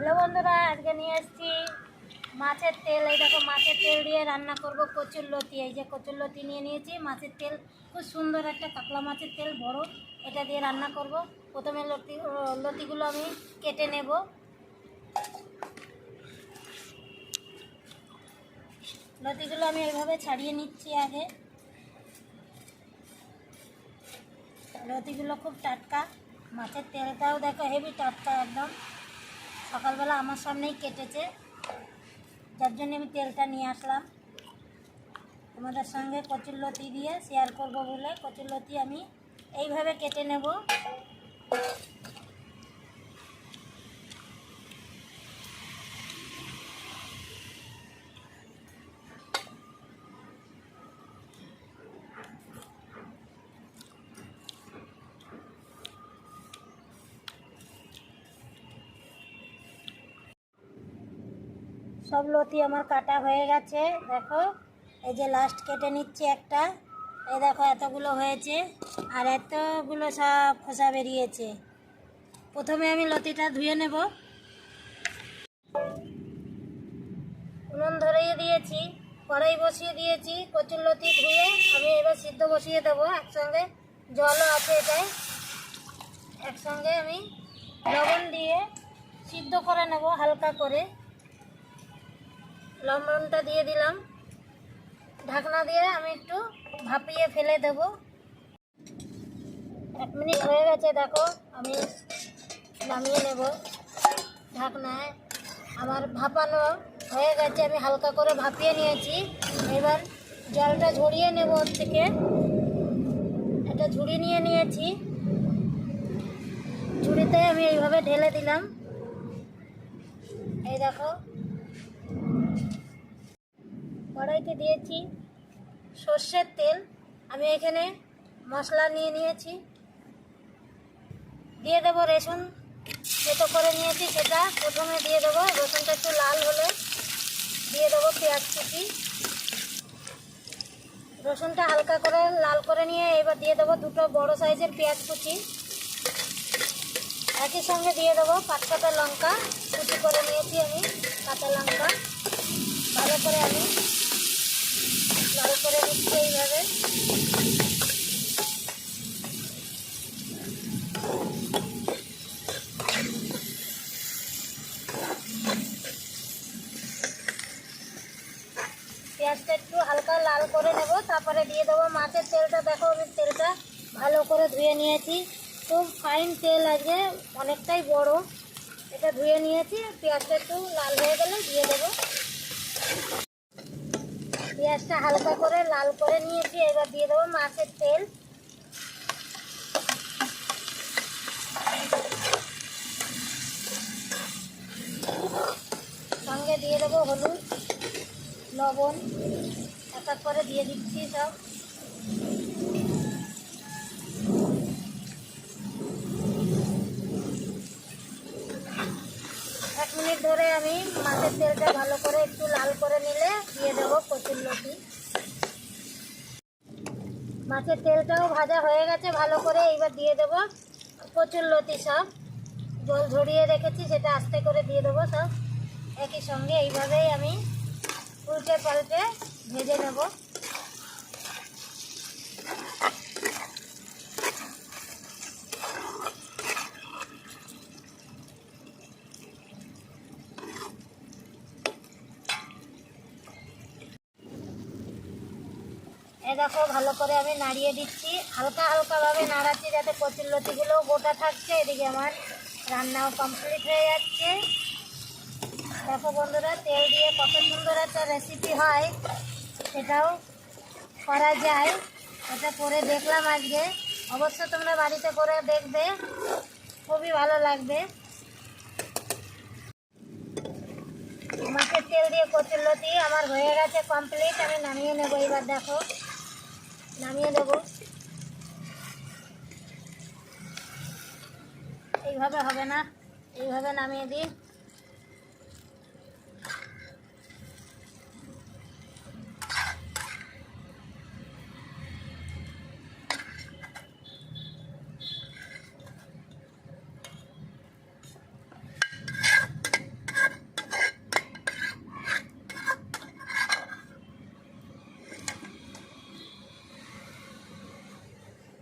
Hello বন্ধুরা, আজকে নিয়ে এসেছি মাছের তেল। এই দেখো, মাছের তেল দিয়ে রান্না করব কচুর লতি। এই যে কচুর লতি নিয়ে নিয়েছি। মাছের তেল খুব সুন্দর একটা কাতলা মাছের তেল, বড়। এটা দিয়ে রান্না করব। প্রথমে লতি লতিগুলো আমি কেটে নেব। লতিগুলো আমি এইভাবে ছাড়িয়ে নিচ্ছি আগে। লতিগুলো খুব টাটকা। মাছের তেলটাও দেখো হেভি টাটকা একদম। সকালবেলা আমার সামনেই কেটেছে। যার জন্য আমি তেলটা নিয়ে আসলাম। তোমাদের সঙ্গে কচুরলতি দিয়ে শেয়ার করব বলে কচুরলতি আমি এইভাবে কেটে নেব। সব লতি আমার কাটা হয়ে গেছে, দেখো। এই যে লাস্ট কেটে নিচ্ছি একটা। এই দেখো এতগুলো হয়েছে, আর এতগুলো সব খোসা বেরিয়েছে। প্রথমে আমি লতিটা ধুয়ে নেব। উনুন ধরিয়ে দিয়েছি, কড়াই বসিয়ে দিয়েছি, কচুর লতি ধুয়ে আমি এবার সিদ্ধ বসিয়ে দেবো। একসঙ্গে জলও আছে এটাই একসঙ্গে আমি লবণ দিয়ে সিদ্ধ করে নেব হালকা করে। লবণটা দিয়ে দিলাম। ঢাকনা দিয়ে আমি একটু ভাপিয়ে ফেলে দেব। এক মিনিট হয়ে গেছে, দেখো, আমি নামিয়ে নেব। ঢাকনায় আমার ভাপানো হয়ে গেছে, আমি হালকা করে ভাপিয়ে নিয়েছি। এবার জলটা ঝরিয়ে নেব ওর থেকে। এটা ঝুড়ি নিয়ে নিয়েছি। ঝুড়িতে আমি এইভাবে ঢেলে দিলাম। এই দেখো কড়াইতে দিয়েছি সর্ষের তেল। আমি এখানে মশলা নিয়ে নিয়েছি। দিয়ে দেবো রেশন যেটা করে নিয়েছি সেটা। প্রথমে দিয়ে দেবো রসুনটা একটু লাল হলে। দিয়ে দেবো পেঁয়াজ কুচি। রসুনটা হালকা করে লাল করে নিয়ে এবার দিয়ে দেবো দুটো বড় সাইজের পেঁয়াজ কুচি। একই সঙ্গে দিয়ে দেবো পাঁচ লঙ্কা। কুচি করে নিয়েছি আমি কাঁচা লঙ্কা। ভালো করে আমি পেঁয়াজটা একটু হালকা লাল করে নেব, তারপরে দিয়ে দেবো মাছের তেলটা। দেখো আমি তেলটা ভালো করে ধুয়ে নিয়েছি। খুব ফাইন তেল আজকে, অনেকটাই বড়। এটা ধুয়ে নিয়েছি, পেঁয়াজটা একটু লাল হয়ে গেলে দিয়ে দেবো পেঁয়াজটা হালকা করে লাল করে নিয়েছি, এবার দিয়ে দেবো মাছের তেল। সঙ্গে দিয়ে দেবো হলুদ, লবণ এক করে দিয়ে দিচ্ছি সব এক মিনিট ধরে আমি মাছের তেলটা ভালো করে একটু লাল করে নিলে দিয়ে দেবো কচুর লতি। মাছের তেলটাও ভাজা হয়ে গেছে, ভালো করে এইবার দিয়ে দেবো কচুর লতি সব। জল ঝরিয়ে রেখেছি, সেটা আস্তে করে দিয়ে দেবো সব। একই সঙ্গে এইভাবেই আমি উল্টে পাল্টে ভেজে নেব। এ দেখো, ভালো করে আমি নাড়িয়ে দিচ্ছি। হালকা হালকাভাবে নাড়াচ্ছি যাতে কচুর লতিগুলোও গোটা থাকছে। এদিকে আমার রান্নাও কমপ্লিট হয়ে যাচ্ছে। দেখো বন্ধুরা, তেল দিয়ে কত সুন্দর একটা রেসিপি হয়। সেটাও করা যায়। এটা করে দেখলাম আজকে। অবশ্য তোমরা বাড়িতে করে দেখবে। খুবই ভালো লাগবে। মাছের তেল দিয়ে কচুর লতি আমার হয়ে গেছে কমপ্লিট আমি নামিয়ে নেব এবার, দেখো। নামিয়ে দেবো। এইভাবে হবে না। এইভাবে নামিয়ে দিই।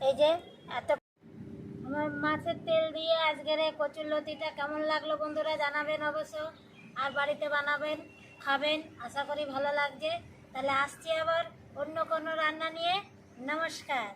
এই যে এত আমার মাছের তেল দিয়ে আজকের এই কচুর লতিটা কেমন লাগল বন্ধুরা জানাবেন অবশ্য। আর বাড়িতে বানাবেন, খাবেন, আশা করি ভালো লাগছে। তাহলে আসছি আবার অন্য কোনো রান্না নিয়ে। নমস্কার।